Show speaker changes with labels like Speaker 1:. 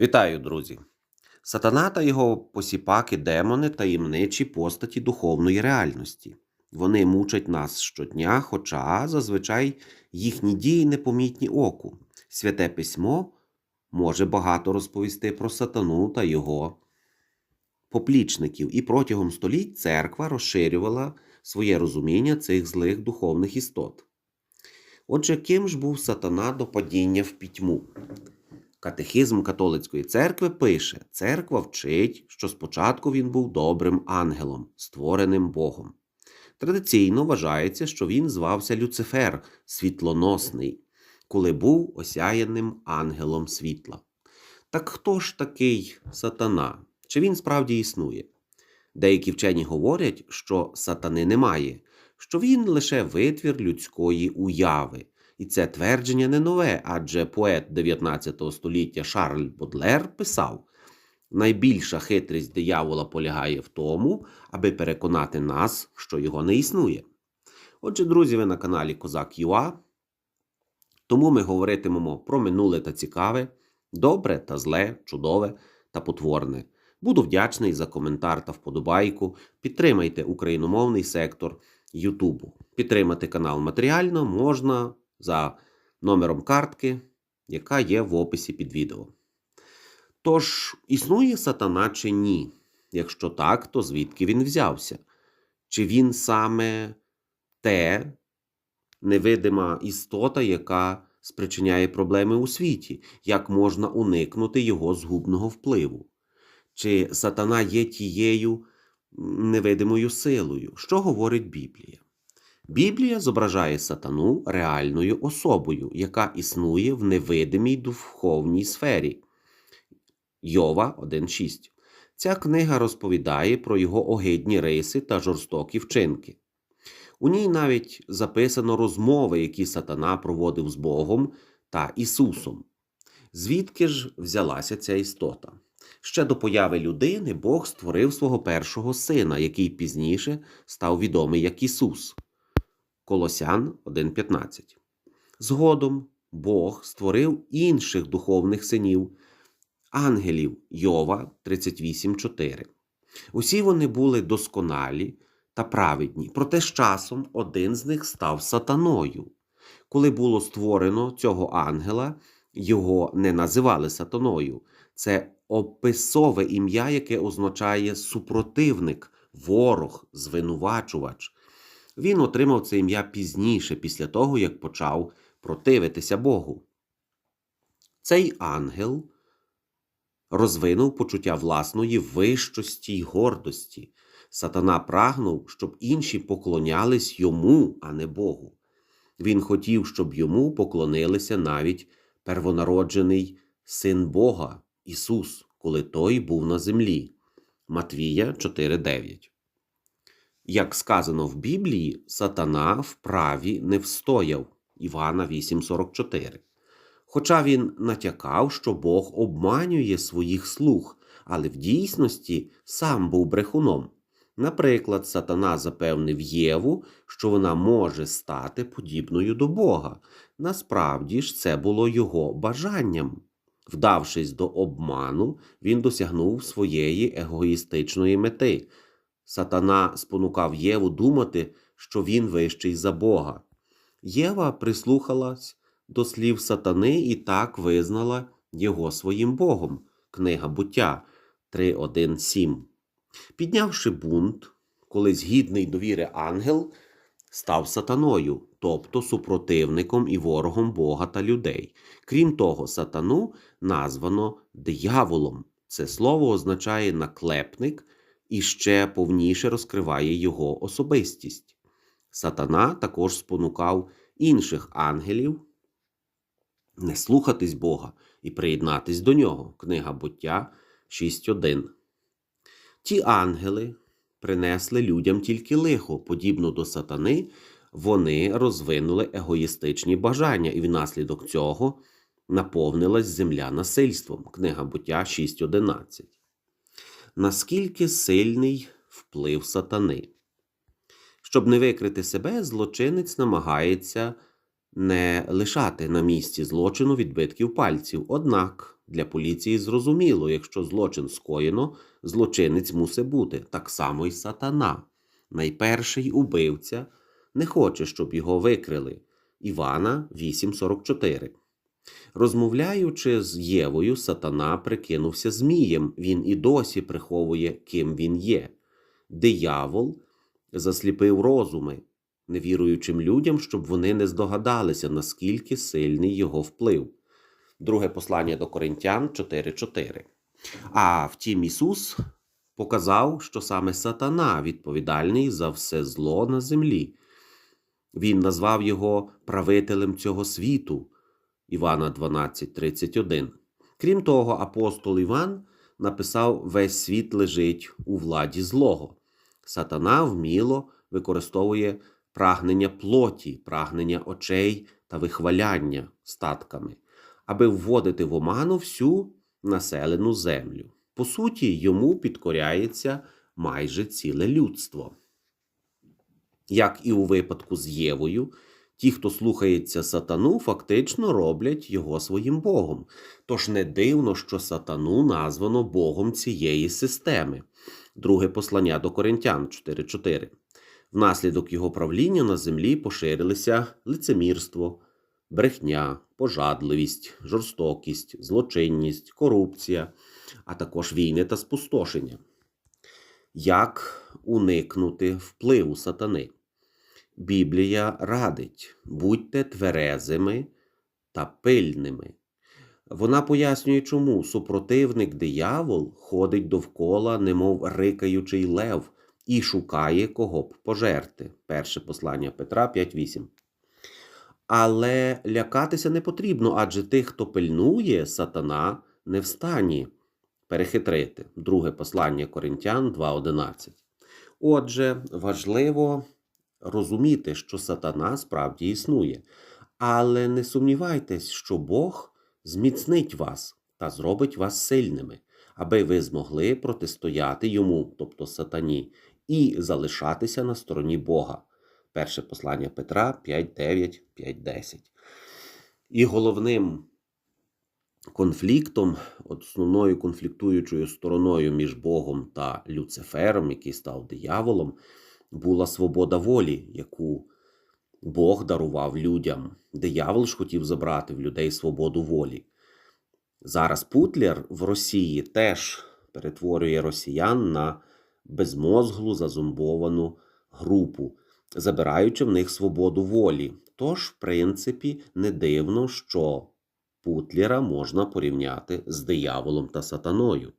Speaker 1: Вітаю, друзі! Сатана та його посіпаки демони таємничі постаті духовної реальності. Вони мучать нас щодня, хоча зазвичай їхні дії непомітні оку. Святе письмо може багато розповісти про сатану та його поплічників, і протягом століть церква розширювала своє розуміння цих злих духовних істот. Отже, ким ж був сатана до падіння в пітьму? Катехизм католицької церкви пише: церква вчить, що спочатку він був добрим ангелом, створеним Богом. Традиційно вважається, що він звався Люцифер, світлоносний, коли був осяяним ангелом світла. Так хто ж такий сатана? Чи він справді існує? Деякі вчені говорять, що сатани немає, що він лише витвір людської уяви. І це твердження не нове, адже поет 19 століття Шарль Бодлер писав: найбільша хитрість диявола полягає в тому, аби переконати нас, що його не існує. Отже, друзі, ви на каналі Козак Юа. Тому ми говоритимемо про минуле та цікаве, добре та зле, чудове та потворне. Буду вдячний за коментар та вподобайку. Підтримайте україномовний сектор Ютубу. Підтримати канал матеріально можна за номером картки, яка є в описі під відео. Тож, існує сатана чи ні? Якщо так, то звідки він взявся? Чи він саме те невидима істота, яка спричиняє проблеми у світі? Як можна уникнути його згубного впливу? Чи сатана є тією невидимою силою? Що говорить Біблія? Біблія зображає сатану реальною особою, яка існує в невидимій духовній сфері. Йова 1.6. Ця книга розповідає про його огидні риси та жорстокі вчинки. У ній навіть записано розмови, які сатана проводив з Богом та Ісусом. Звідки ж взялася ця істота? Ще до появи людини Бог створив свого першого сина, який пізніше став відомий як Ісус. Колосян 1.15. Згодом Бог створив інших духовних синів, ангелів Йова 38.4. Усі вони були досконалі та праведні, проте з часом один з них став сатаною. Коли було створено цього ангела, його не називали сатаною. Це описове ім'я, яке означає супротивник, ворог, звинувачувач. Він отримав це ім'я пізніше, після того, як почав противитися Богу. Цей ангел розвинув почуття власної вищості й гордості. Сатана прагнув, щоб інші поклонялись йому, а не Богу. Він хотів, щоб йому поклонилися навіть первонароджений син Бога, Ісус, коли той був на землі. Матвія 4.9 як сказано в Біблії, сатана в праві не встояв Івана 8:44. Хоча він натякав, що Бог обманює своїх слуг, але в дійсності сам був брехуном. Наприклад, сатана запевнив Єву, що вона може стати подібною до Бога. Насправді ж це було його бажанням. Вдавшись до обману, він досягнув своєї егоїстичної мети. Сатана спонукав Єву думати, що він вищий за Бога. Єва прислухалась до слів сатани і так визнала його своїм Богом. Книга буття 3.1.7. Піднявши бунт, колись гідний довіри ангел став сатаною, тобто супротивником і ворогом Бога та людей. Крім того, сатану названо дияволом. Це слово означає наклепник і ще повніше розкриває його особистість. Сатана також спонукав інших ангелів не слухатись Бога і приєднатись до нього. Книга буття 6.1. Ті ангели принесли людям тільки лихо, подібно до сатани, вони розвинули егоїстичні бажання, і внаслідок цього наповнилась земля насильством. Книга буття 6.11 наскільки сильний вплив сатани. Щоб не викрити себе, злочинець намагається не лишати на місці злочину відбитків пальців. Однак Для поліції зрозуміло, якщо злочин скоєно, злочинець мусить бути. Так само й сатана. Найперший убивця не хоче, щоб його викрили. Івана 8.44. Розмовляючи з Євою, сатана прикинувся змієм. Він і досі приховує, ким він є. Диявол засліпив розуми невіруючим людям, щоб вони не здогадалися, наскільки сильний його вплив. Друге послання до Коринтян 4.4. А втім, Ісус показав, що саме сатана відповідальний за все зло на землі. Він назвав його правителем цього світу. Івана 12.31. Крім того, апостол Іван написав: Весь світ лежить у владі злого. Сатана вміло використовує прагнення плоті, прагнення очей та вихваляння статками, аби вводити в оману всю населену землю. По суті, йому підкоряється майже ціле людство. Як і у випадку з Євою, ті, хто слухається сатану, фактично роблять його своїм Богом. Тож не дивно, що сатану названо Богом цієї системи. Друге послання до Коринтян 4.4. Внаслідок його правління на землі поширилися лицемірство, брехня, пожадливість, жорстокість, злочинність, корупція, а також війни та спустошення. Як уникнути впливу сатани? Біблія радить будьте тверезими та пильними. Вона пояснює, чому супротивник диявол ходить довкола, немов рикаючий лев, і шукає кого б пожерти. Перше послання Петра 5.8. Але лякатися не потрібно, адже тих, хто пильнує, сатана не в стані перехитрити. Друге послання Коринтян 2.11. Отже, важливо розуміти, що сатана справді існує. Але не сумнівайтесь, що Бог зміцнить вас та зробить вас сильними, аби ви змогли протистояти йому, тобто сатані, і залишатися на стороні Бога. Перше послання Петра 5.9, 5.10. І головним конфліктом, основною конфліктуючою стороною між Богом та Люцифером, який став дияволом, була свобода волі, яку Бог дарував людям. Диявол ж хотів забрати в людей свободу волі. Зараз Путлер в Росії теж перетворює росіян на безмозглу зазумбовану групу, забираючи в них свободу волі. Тож, в принципі, не дивно, що Путлера можна порівняти з дияволом та сатаною.